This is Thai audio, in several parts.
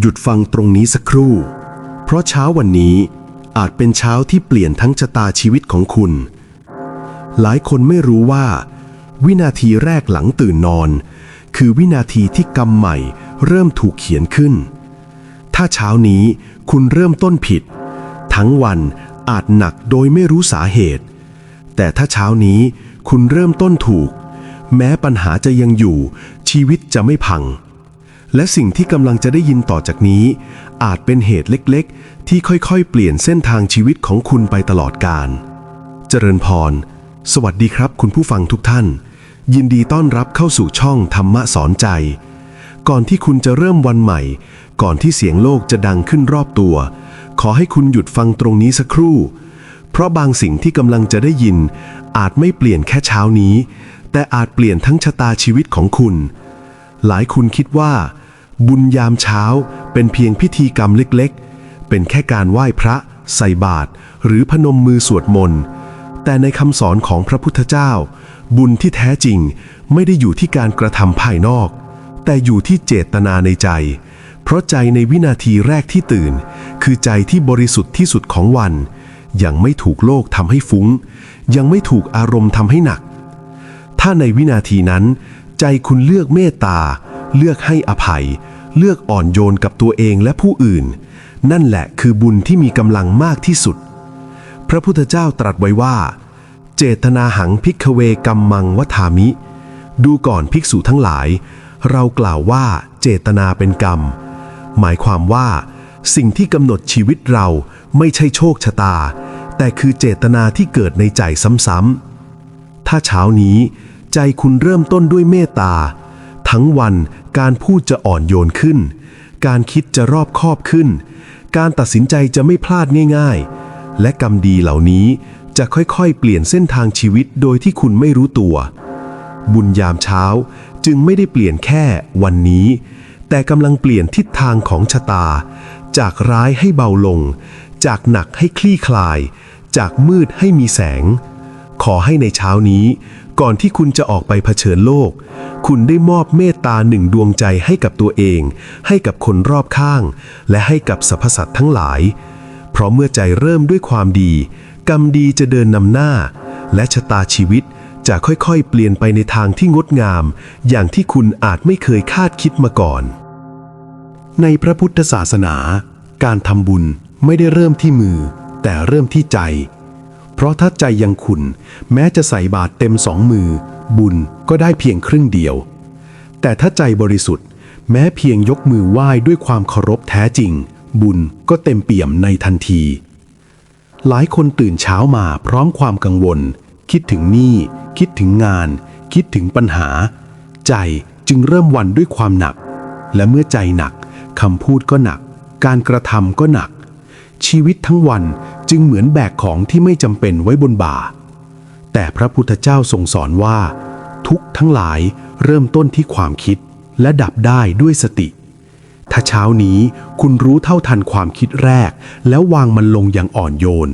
หยุดฟังตรงนี้สักครู่ เพราะเช้าวันนี้อาจเป็นเช้าที่เปลี่ยนทั้งชะตาชีวิตของคุณ หลายคนไม่รู้ว่า วินาทีแรกหลังตื่นนอน คือวินาทีที่กรรมใหม่เริ่มถูกเขียนขึ้น ถ้าเช้านี้คุณเริ่มต้นผิด ทั้งวันอาจหนักโดยไม่รู้สาเหตุ แต่ถ้าเช้านี้คุณเริ่มต้นถูก แม้ปัญหาจะยังอยู่ชีวิตจะไม่พัง และสิ่งที่กำลังจะได้ยินต่อจากนี้ อาจเป็นเหตุเล็กๆ ที่ค่อยๆ เปลี่ยนเส้นทางชีวิตของคุณไปตลอดกาลเจริญพร สวัสดีครับคุณผู้ฟังทุกท่าน ยินดีต้อนรับเข้าสู่ช่องธรรมะสอนใจ ก่อนที่คุณจะเริ่มวันใหม่ ก่อนที่เสียงโลกจะดังขึ้นรอบตัว ขอให้คุณหยุดฟังตรงนี้สักครู่ เพราะบางสิ่งที่กำลังจะได้ยิน อาจไม่เปลี่ยนแค่เช้านี้ แต่อาจเปลี่ยนทั้งชะตาชีวิตของคุณ หลายคุณคิดว่า บุญยามเช้าเป็นเพียงพิธีกรรมเล็กๆ เป็นแค่การไหว้พระใส่บาตรหรือพนมมือสวดมนต์ แต่ในคำสอนของพระพุทธเจ้า บุญที่แท้จริงไม่ได้อยู่ที่การกระทำภายนอก แต่อยู่ที่เจตนาในใจ เพราะใจในวินาทีแรกที่ตื่น คือใจที่บริสุทธิ์ที่สุดของวัน ยังไม่ถูกโลกทำให้ฟุ้ง ยังไม่ถูกอารมณ์ทำให้หนัก ถ้าในวินาทีนั้น ใจคุณเลือกเมตตา เลือกให้อภัย เลือกอ่อนโยนกับตัวเองและผู้อื่น นั่นแหละคือบุญที่มีกำลังมากที่สุด พระพุทธเจ้าตรัสไว้ว่า เจตนาหังพิกเวกัมมังวัฏามิ ดูก่อนภิกษุทั้งหลาย เรากล่าวว่าเจตนาเป็นกรรม หมายความว่า สิ่งที่กำหนดชีวิตเราไม่ใช่โชคชะตา แต่คือเจตนาที่เกิดในใจซ้ำๆถ้าเช้านี้ ใจคุณเริ่มต้นด้วยเมตตา ทั้งวัน การพูดจะอ่อนโยนขึ้น การคิดจะรอบคอบขึ้น การตัดสินใจจะไม่พลาดง่ายๆ และกรรมดีเหล่านี้จะค่อยๆ เปลี่ยนเส้นทางชีวิตโดยที่คุณไม่รู้ตัว บุญยามเช้าจึงไม่ได้เปลี่ยนแค่วันนี้ แต่กำลังเปลี่ยนทิศทางของชะตา จากร้ายให้เบาลง จากหนักให้คลี่คลาย จากมืดให้มีแสง ขอให้ในเช้านี้ ก่อนที่คุณจะออกไปเผชิญโลก คุณได้มอบเมตตาหนึ่งดวงใจให้กับตัวเอง ให้กับคนรอบข้าง และให้กับสรรพสัตว์ทั้งหลาย เพราะเมื่อใจเริ่มด้วยความดี กรรมดีจะเดินนำหน้า และชะตาชีวิตจะค่อยๆ เปลี่ยนไปในทางที่งดงาม อย่างที่คุณอาจไม่เคยคาดคิดมาก่อน ในพระพุทธศาสนา การทำบุญไม่ได้เริ่มที่มือ แต่เริ่มที่ใจ เพราะถ้าใจยังขุนแม้จะใส่บาตรเต็มสองมือ บุญก็ได้เพียงครึ่งเดียว แต่ถ้าใจบริสุทธิ์ แม้เพียงยกมือไหว้ด้วยความเคารพแท้จริง บุญก็เต็มเปี่ยมในทันที หลายคนตื่นเช้ามาพร้อมความกังวล คิดถึงหนี้คิดถึงงาน คิดถึงปัญหา ใจจึงเริ่มวันด้วยความหนัก และเมื่อใจหนักคำพูดก็หนัก การกระทำก็หนัก ชีวิตทั้งวันจึงเหมือนแบกของที่ไม่จำเป็นไว้บนบ่า แต่พระพุทธเจ้าทรงสอนว่า ทุกทั้งหลายเริ่มต้นที่ความคิดและดับได้ด้วยสติ ถ้าเช้านี้คุณรู้เท่าทันความคิดแรก แล้ววางมันลงอย่างอ่อนโยน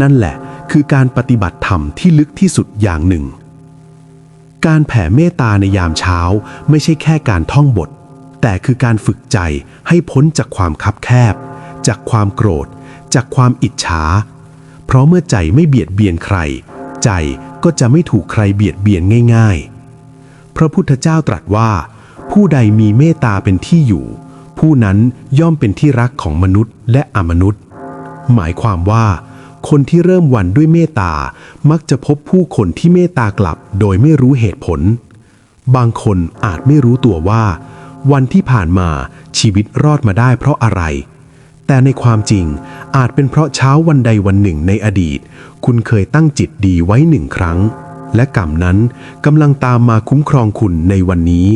นั่นแหละคือการปฏิบัติธรรมที่ลึกที่สุดอย่างหนึ่ง การแผ่เมตตาในยามเช้าไม่ใช่แค่การท่องบท แต่คือการฝึกใจให้พ้นจากความคับแคบ จากความโกรธ จากความอิจฉา เพราะเมื่อใจไม่เบียดเบียนใคร ใจก็จะไม่ถูกใครเบียดเบียนง่าย ๆ พระพุทธเจ้าตรัสว่า ผู้ใดมีเมตตาเป็นที่อยู่ ผู้นั้นย่อมเป็นที่รักของมนุษย์และอมนุษย์ หมายความว่า คนที่เริ่มวันด้วยเมตตามักจะพบผู้คนที่เมตตากลับโดยไม่รู้เหตุผล บางคนอาจไม่รู้ตัวว่า วันที่ผ่านมาชีวิตรอดมาได้เพราะอะไร แต่ในความจริงอาจเป็นเพราะเช้าวันใดวันหนึ่งในอดีต คุณเคยตั้งจิตดีไว้หนึ่งครั้ง และกรรมนั้นกำลังตามมาคุ้มครองคุณในวันนี้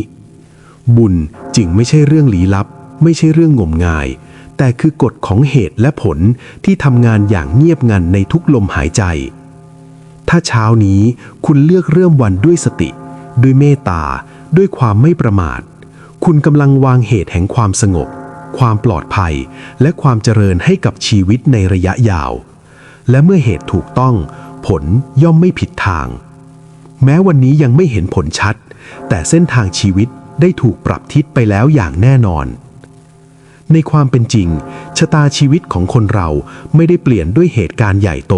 บุญจึงไม่ใช่เรื่องลี้ลับ ไม่ใช่เรื่องงมงาย แต่คือกฎของเหตุและผลที่ทำงานอย่างเงียบงันในทุกลมหายใจ ถ้าเช้านี้คุณเลือกเริ่มวันด้วยสติ ด้วยเมตตา ด้วยความไม่ประมาท คุณกำลังวางเหตุแห่งความสงบ ความปลอดภัย และความเจริญให้กับชีวิตในระยะยาว และเมื่อเหตุถูกต้อง ผลย่อมไม่ผิดทาง แม้วันนี้ยังไม่เห็นผลชัด แต่เส้นทางชีวิตได้ถูกปรับทิศไปแล้วอย่างแน่นอน ในความเป็นจริง ชะตาชีวิตของคนเราไม่ได้เปลี่ยนด้วยเหตุการณ์ใหญ่โต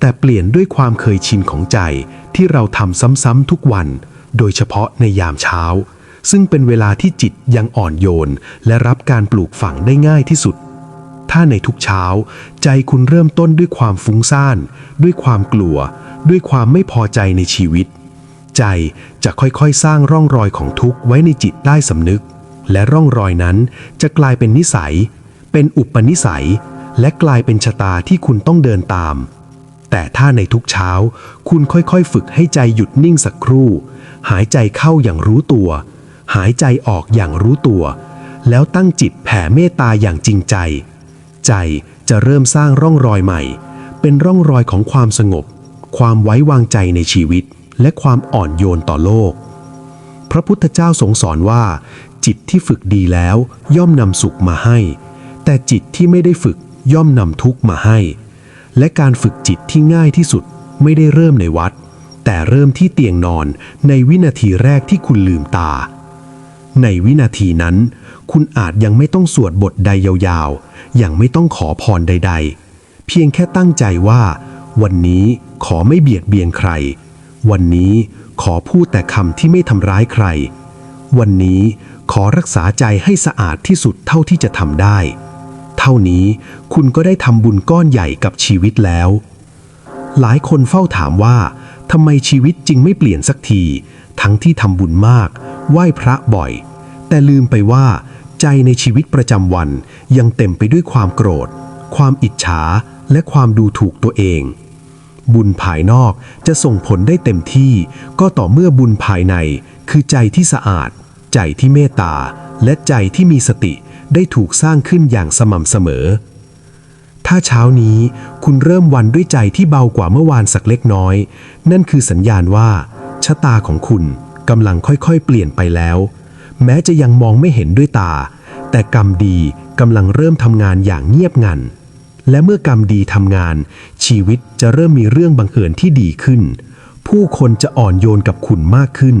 แต่เปลี่ยนด้วยความเคยชินของใจที่เราทำซ้ำๆทุกวัน โดยเฉพาะในยามเช้า ซึ่งเป็นเวลาที่จิตยังอ่อนโยน และรับการปลูกฝังได้ง่ายที่สุด ถ้าในทุกเช้า ใจคุณเริ่มต้นด้วยความฟุ้งซ่าน ด้วยความกลัว ด้วยความไม่พอใจในชีวิต ใจจะค่อยๆ สร้างร่องรอยของทุกข์ไว้ในจิตใต้สำนึก และร่องรอยนั้นจะกลายเป็นนิสัย เป็นอุปนิสัย และกลายเป็นชะตาที่คุณต้องเดินตามแต่ถ้าในทุกเช้า คุณค่อยๆ ฝึกให้ใจหยุดนิ่งสักครู่ หายใจเข้าอย่างรู้ตัว หายใจออกอย่างรู้ตัว แล้วตั้งจิตแผ่เมตตาอย่างจริงใจ ใจจะเริ่มสร้างร่องรอยใหม่ เป็นร่องรอยของความสงบ ความไว้วางใจในชีวิต และความอ่อนโยนต่อโลก พระพุทธเจ้าทรงสอนว่า จิตที่ฝึกดีแล้วย่อมนำสุขมาให้ แต่จิตที่ไม่ได้ฝึกย่อมนำทุกข์มาให้ และการฝึกจิตที่ง่ายที่สุดไม่ได้เริ่มในวัด แต่เริ่มที่เตียงนอนในวินาทีแรกที่คุณลืมตา ในวินาทีนั้น คุณอาจยังไม่ต้องสวดบทใดยาวๆ ยังไม่ต้องขอพรใด ๆ เพียงแค่ตั้งใจว่า วันนี้ขอไม่เบียดเบียนใคร วันนี้ขอพูดแต่คำที่ไม่ทำร้ายใคร วันนี้ขอรักษาใจให้สะอาดที่สุดเท่าที่จะทำได้ เท่านี้คุณก็ได้ทำบุญก้อนใหญ่กับชีวิตแล้ว หลายคนเฝ้าถามว่าทำไมชีวิตจริงไม่เปลี่ยนสักที ทั้งที่ทำบุญมาก ไหว้พระบ่อย แต่ลืมไปว่าใจในชีวิตประจำวันยังเต็มไปด้วยความโกรธ ความอิจฉา และความดูถูกตัวเอง บุญภายนอกจะส่งผลได้เต็มที่ ก็ต่อเมื่อบุญภายในคือใจที่สะอาด ใจที่เมตตา และใจที่มีสติได้ถูกสร้างขึ้นอย่างสม่ำเสมอ ถ้าเช้านี้คุณเริ่มวันด้วยใจที่เบากว่าเมื่อวานสักเล็กน้อย นั่นคือสัญญาณว่า ชะตาของคุณกำลังค่อยๆ เปลี่ยนไปแล้ว แม้จะยังมองไม่เห็นด้วยตา แต่กรรมดีกำลังเริ่มทำงานอย่างเงียบงัน และเมื่อกรรมดีทำงาน ชีวิตจะเริ่มมีเรื่องบังเอิญที่ดีขึ้น ผู้คนจะอ่อนโยนกับคุณมากขึ้น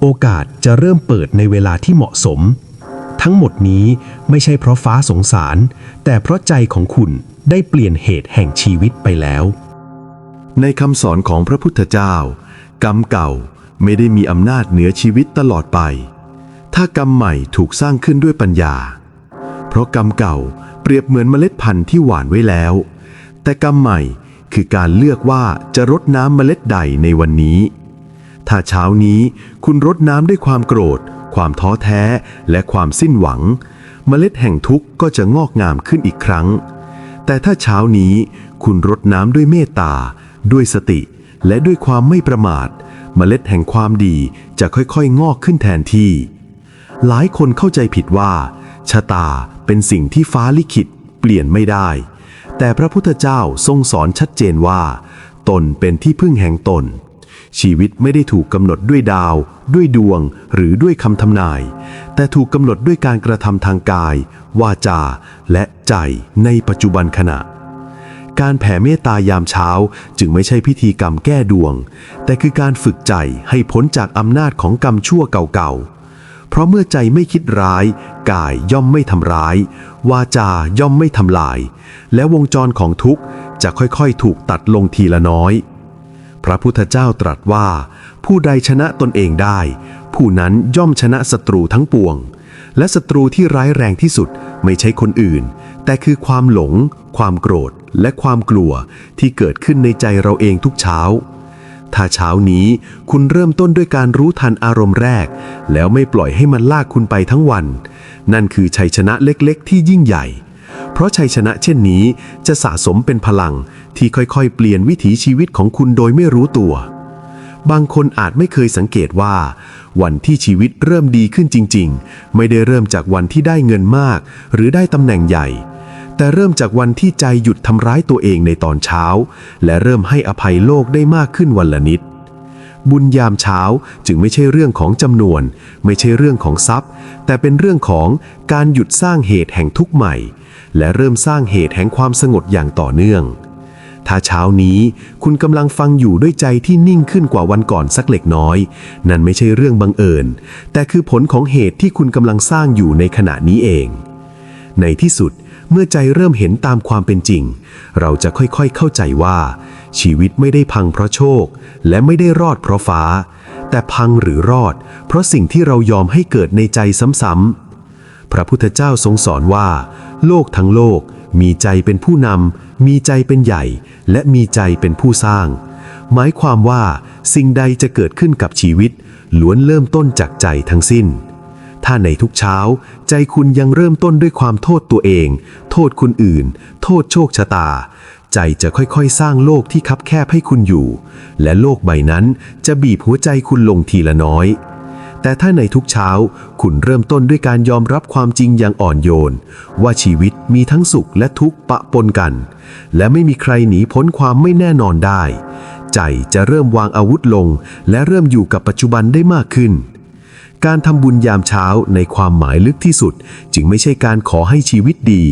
โอกาสจะเริ่มเปิดในเวลาที่เหมาะสม ทั้งหมดนี้ไม่ใช่เพราะฟ้าสงสาร แต่เพราะใจของคุณได้เปลี่ยนเหตุแห่งชีวิตไปแล้ว ในคำสอนของพระพุทธเจ้า กรรมเก่าไม่ได้มีอำนาจเหนือชีวิตตลอดไป ถ้ากรรมใหม่ถูกสร้างขึ้นด้วยปัญญา เพราะกรรมเก่าเปรียบเหมือนเมล็ดพันธุ์ที่หว่านไว้แล้ว แต่กรรมใหม่คือการเลือกว่าจะรดน้ำเมล็ดใดในวันนี้ ถ้าเช้านี้คุณรดน้ำด้วยความโกรธ ความท้อแท้และความสิ้นหวัง เมล็ดแห่งทุกข์ก็จะงอกงามขึ้นอีกครั้ง แต่ถ้าเช้านี้คุณรดน้ำด้วยเมตตา ด้วยสติ และด้วยความไม่ประมาท เมล็ดแห่งความดีจะค่อยๆ งอกขึ้นแทนที่ หลายคนเข้าใจผิดว่า ชะตาเป็นสิ่งที่ฟ้าลิขิตเปลี่ยนไม่ได้ แต่พระพุทธเจ้าทรงสอนชัดเจนว่า ตนเป็นที่พึ่งแห่งตน ชีวิตไม่ได้ถูกกำหนดด้วยดาว ด้วยดวง หรือด้วยคำทำนาย แต่ถูกกำหนดด้วยการกระทำทางกาย วาจา และใจในปัจจุบันขณะ การแผ่เมตตายามเช้าจึงไม่ใช่พิธีกรรมแก้ดวง แต่คือการฝึกใจให้พ้นจากอำนาจของกรรมชั่วเก่าๆ เพราะเมื่อใจไม่คิดร้าย กายย่อมไม่ทำร้าย วาจาย่อมไม่ทำลาย และวงจรของทุกข์จะค่อยๆ ถูกตัดลงทีละน้อย พระพุทธเจ้าตรัสว่า ผู้ใดชนะตนเองได้ ผู้นั้นย่อมชนะศัตรูทั้งปวง และศัตรูที่ร้ายแรงที่สุดไม่ใช่คนอื่น แต่คือความหลง ความโกรธ และความกลัวที่เกิดขึ้นในใจเราเองทุกเช้า ถ้าเช้านี้คุณเริ่มต้นด้วยการรู้ทันอารมณ์แรก แล้วไม่ปล่อยให้มันลากคุณไปทั้งวัน นั่นคือชัยชนะเล็กๆ ที่ยิ่งใหญ่ เพราะชัยชนะเช่นนี้จะสะสมเป็นพลังที่ค่อยๆ เปลี่ยนวิถีชีวิตของคุณโดยไม่รู้ตัวบางคนอาจไม่เคยสังเกตว่า วันที่ชีวิตเริ่มดีขึ้นจริง ๆ ไม่ได้เริ่มจากวันที่ได้เงินมาก หรือได้ตำแหน่งใหญ่ แต่เริ่มจากวันที่ใจหยุดทำร้ายตัวเองในตอนเช้า และเริ่มให้อภัยโลกได้มากขึ้นวันละนิด บุญยามเช้าจึงไม่ใช่เรื่องของจำนวน ไม่ใช่เรื่องของทรัพย์ แต่เป็นเรื่องของการหยุดสร้างเหตุแห่งทุกข์ใหม่ และเริ่มสร้างเหตุแห่งความสงบอย่างต่อเนื่อง ถ้าเช้านี้คุณกำลังฟังอยู่ด้วยใจที่นิ่งขึ้นกว่าวันก่อนสักเล็กน้อย นั่นไม่ใช่เรื่องบังเอิญ แต่คือผลของเหตุที่คุณกำลังสร้างอยู่ในขณะนี้เอง ในที่สุด เมื่อใจเริ่มเห็นตามความเป็นจริง เราจะค่อยๆเข้าใจว่า ชีวิตไม่ได้พังเพราะโชค และไม่ได้รอดเพราะฟ้า แต่พังหรือรอด เพราะสิ่งที่เรายอมให้เกิดในใจซ้ำๆพระพุทธเจ้าทรงสอนว่า โลกทั้งโลก มีใจเป็นผู้นำมีใจเป็นใหญ่ และมีใจเป็นผู้สร้าง หมายความว่า สิ่งใดจะเกิดขึ้นกับชีวิตล้วนเริ่มต้นจากใจทั้งสิ้น ถ้าในทุกเช้า ใจคุณยังเริ่มต้นด้วยความโทษตัวเอง โทษคนอื่น โทษโชคชะตา ใจจะค่อยๆ สร้างโลกที่คับแคบให้คุณอยู่ และโลกใบนั้นจะบีบหัวใจคุณลงทีละน้อยแต่ถ้าในทุกเช้า คุณเริ่มต้นด้วยการยอมรับความจริงอย่างอ่อนโยน ว่าชีวิตมีทั้งสุขและทุกข์ปะปนกัน และไม่มีใครหนีพ้นความไม่แน่นอนได้ ใจจะเริ่มวางอาวุธลง และเริ่มอยู่กับปัจจุบันได้มากขึ้น การทำบุญยามเช้าในความหมายลึกที่สุด จึงไม่ใช่การขอให้ชีวิตดี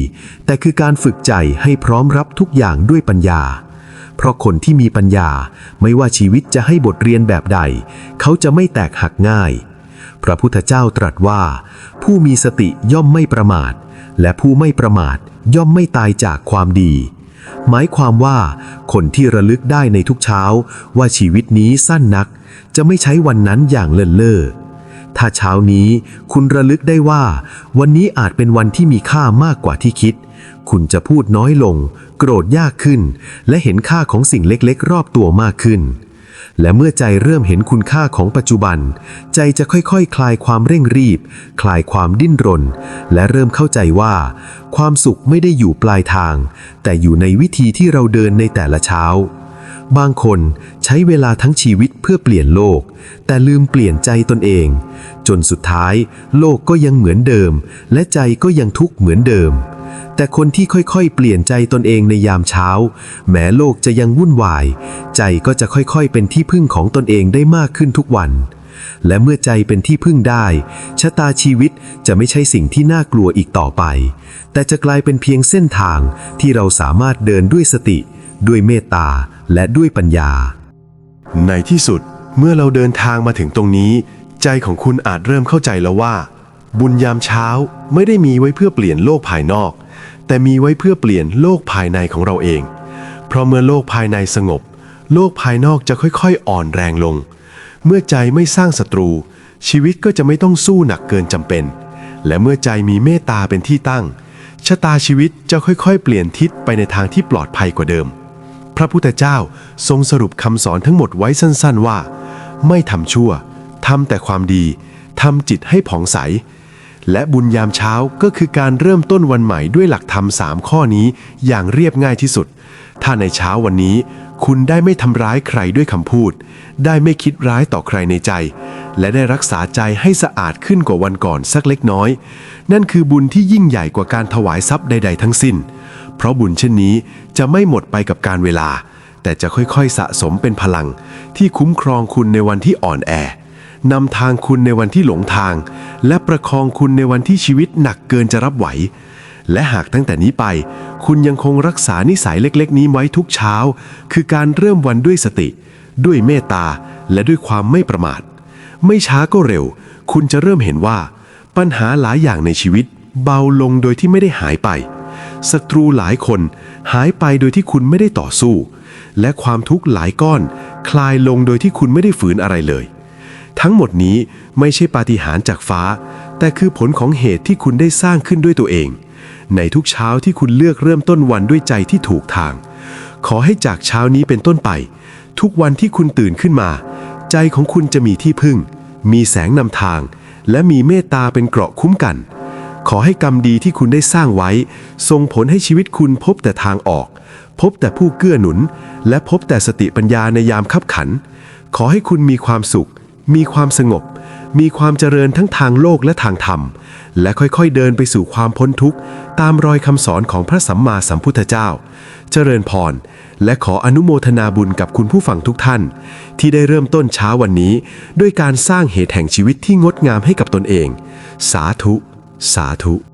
แต่คือการฝึกใจให้พร้อมรับทุกอย่างด้วยปัญญา เพราะคนที่มีปัญญาไม่ว่าชีวิตจะให้บทเรียนแบบใด เขาจะไม่แตกหักง่าย พระพุทธเจ้าตรัสว่า ผู้มีสติย่อมไม่ประมาท และผู้ไม่ประมาทย่อมไม่ตายจากความดีหมายความว่าคนที่ระลึกได้ในทุกเช้าว่าชีวิตนี้สั้นนัก จะไม่ใช้วันนั้นอย่างเลินเล่อ ถ้าเช้านี้คุณระลึกได้ว่า วันนี้อาจเป็นวันที่มีค่ามากกว่าที่คิด คุณจะพูดน้อยลง โกรธยากขึ้น และเห็นค่าของสิ่งเล็กๆ รอบตัวมากขึ้น และเมื่อใจเริ่มเห็นคุณค่าของปัจจุบัน ใจจะค่อยๆคคลายความเร่งรีบ คลายความดิ้นรน และเริ่มเข้าใจว่า ความสุขไม่ได้อยู่ปลายทาง แต่อยู่ในวิธีที่เราเดินในแต่ละเช้า บางคนใช้เวลาทั้งชีวิตเพื่อเปลี่ยนโลก แต่ลืมเปลี่ยนใจตนเอง จนสุดท้าย โลกก็ยังเหมือนเดิม และใจก็ยังทุกข์เหมือนเดิม แต่คนที่ค่อยๆ เปลี่ยนใจตนเองในยามเช้า แม้โลกจะยังวุ่นวาย ใจก็จะค่อยๆ เป็นที่พึ่งของตนเองได้มากขึ้นทุกวัน และเมื่อใจเป็นที่พึ่งได้ ชะตาชีวิตจะไม่ใช่สิ่งที่น่ากลัวอีกต่อไป แต่จะกลายเป็นเพียงเส้นทางที่เราสามารถเดินด้วยสติ ด้วยเมตตา และด้วยปัญญา ในที่สุดเมื่อเราเดินทางมาถึงตรงนี้ ใจของคุณอาจเริ่มเข้าใจแล้วว่า บุญยามเช้าไม่ได้มีไว้เพื่อเปลี่ยนโลกภายนอก แต่มีไว้เพื่อเปลี่ยนโลกภายในของเราเอง เพราะเมื่อโลกภายในสงบ โลกภายนอกจะค่อยๆ อ่อนแรงลง เมื่อใจไม่สร้างศัตรู ชีวิตก็จะไม่ต้องสู้หนักเกินจำเป็น และเมื่อใจมีเมตตาเป็นที่ตั้งชะตาชีวิตจะค่อยๆ เปลี่ยนทิศไปในทางที่ปลอดภัยกว่าเดิม ระพุทธเจ้าทรงสรุปคำสอนทั้งหมดไว้สั้นๆว่า ไม่ทำชั่วทำแต่ความดีทำจิตให้ผ่องใส และบุญยามเช้าก็คือการเริ่มต้นวันใหม่ด้วยหลักธรรมสามข้อนี้อย่างเรียบง่ายที่สุด ถ้าในเช้าวันนี้ คุณได้ไม่ทำร้ายใครด้วยคำพูด ได้ไม่คิดร้ายต่อใครในใจ และได้รักษาใจให้สะอาดขึ้นกว่าวันก่อนสักเล็กน้อย นั่นคือบุญที่ยิ่งใหญ่กว่าการถวายทรัพย์ใด ๆ ทั้งสิ้น เพราะบุญเช่นนี้จะไม่หมดไปกับการเวลา แต่จะค่อยๆสะสมเป็นพลัง ที่คุ้มครองคุณในวันที่อ่อนแอนำทางคุณในวันที่หลงทาง และประคองคุณในวันที่ชีวิตหนักเกินจะรับไหว และหากตั้งแต่นี้ไป คุณยังคงรักษานิสัยเล็ก ๆ นี้ไว้ทุกเช้า คือการเริ่มวันด้วยสติ ด้วยเมตตา และด้วยความไม่ประมาท ไม่ช้าก็เร็ว คุณจะเริ่มเห็นว่า ปัญหาหลายอย่างในชีวิต เบาลงโดยที่ไม่ได้หายไป ศัตรูหลายคนหายไปโดยที่คุณไม่ได้ต่อสู้ และความทุกข์หลายก้อน คลายลงโดยที่คุณไม่ได้ฝืนอะไรเลย ทั้งหมดนี้ไม่ใช่ปาฏิหาริย์จากฟ้า แต่คือผลของเหตุที่คุณได้สร้างขึ้นด้วยตัวเอง ในทุกเช้าที่คุณเลือกเริ่มต้นวันด้วยใจที่ถูกทาง ขอให้จากเช้านี้เป็นต้นไป ทุกวันที่คุณตื่นขึ้นมา ใจของคุณจะมีที่พึ่ง มีแสงนำทาง และมีเมตตาเป็นเกราะคุ้มกัน ขอให้กรรมดีที่คุณได้สร้างไว้ ส่งผลให้ชีวิตคุณพบแต่ทางออก พบแต่ผู้เกื้อหนุน และพบแต่สติปัญญาในยามขับขัน ขอให้คุณมีความสุข มีความสงบ มีความเจริญทั้งทางโลกและทางธรรม และค่อยๆเดินไปสู่ความพ้นทุกข์ ตามรอยคำสอนของพระสัมมาสัมพุทธเจ้า เจริญพร และขออนุโมทนาบุญกับคุณผู้ฟังทุกท่าน ที่ได้เริ่มต้นเช้าวันนี้ ด้วยการสร้างเหตุแห่งชีวิตที่งดงามให้กับตนเอง สาธุ สาธุ